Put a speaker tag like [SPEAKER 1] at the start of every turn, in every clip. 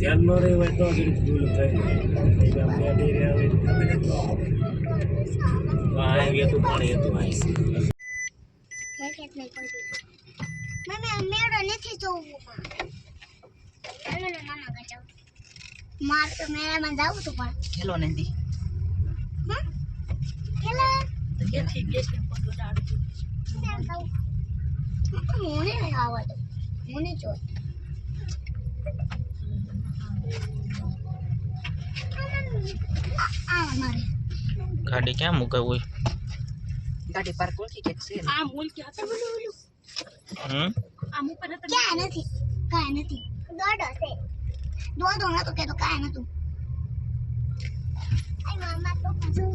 [SPEAKER 1] ધ્યાન ન રહી હોય તો થોડીક ભૂલ થાય જાય રહ્યા હોય. આ પાણી હતું અહીં
[SPEAKER 2] મેળો નથી જોવું માર તો મેળામાં જાવું તું પણ
[SPEAKER 3] ખેલો નથી
[SPEAKER 2] હમ? કેલા
[SPEAKER 3] ક્યાંથી ગેસ ને પગલો ડાળજો
[SPEAKER 2] કેમ જાઉં હું નહીં આવવા દઉં હું નહીં જોઈ
[SPEAKER 4] ગાડી ક્યાં મુકાવી
[SPEAKER 3] ગાડી પાર્ક ઓળખી કે છે?
[SPEAKER 5] આ મૂલ કે હતા બોલો ઓલું
[SPEAKER 4] હમ?
[SPEAKER 5] આમ ઉપર હતા.
[SPEAKER 2] ક્યાં નથી? કાંઈ નથી. દોડો છે. દોડો નતો કે તો કાંઈ નતું. આઈ મામા તો જો.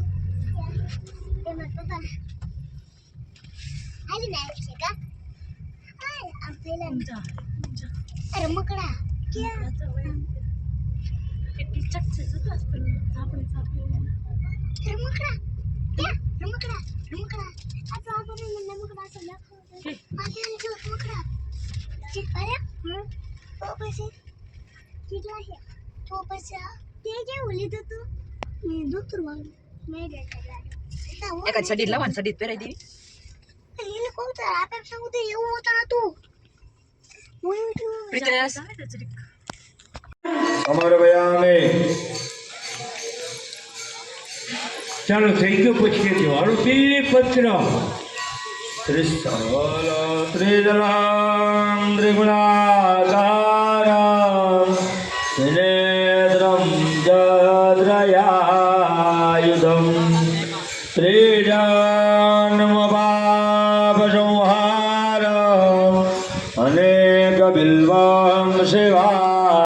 [SPEAKER 2] મત તો તા આલી ના છે કા? આ આ પેલા અરે મકડા ક્યાં?
[SPEAKER 3] એક જ સડી લાવવાનું સડી પહેરાઈ દેવી.
[SPEAKER 2] લીલું કબૂતર આપે સંગુતર એવું હોતું નતું. હું
[SPEAKER 3] પ્રિતેશ
[SPEAKER 6] અમરવયામે ચાલો થઈ ગયું પછી છો? અરુપી પત્ર ત્રિસ્તવલ ત્રિજલામ ત્રિગુણાકારમ ત્રિનેત્રમ જદ્રયાયુધમ ત્રિજન્મપાપસંહારમ અનેક બિલ્વમ શિવા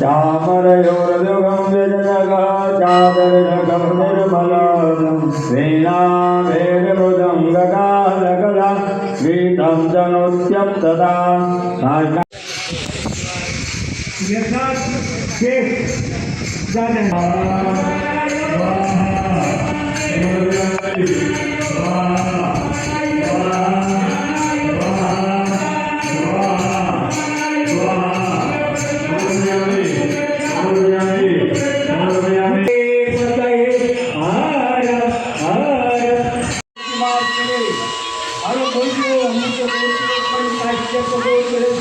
[SPEAKER 6] ચામરયોરવ્યોગમ વેદનગ ચાદરગમ નિર્મલમ વીણાભેરમૃદંગકાલકલા ગીતમ જનોત્યમ તદા યથા કે હાલો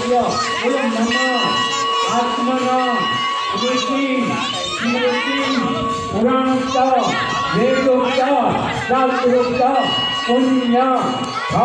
[SPEAKER 6] 들려 오늘 엄마 아스마나 우리 팀 보람없다 내도 없다 나 부럽다 언냐 다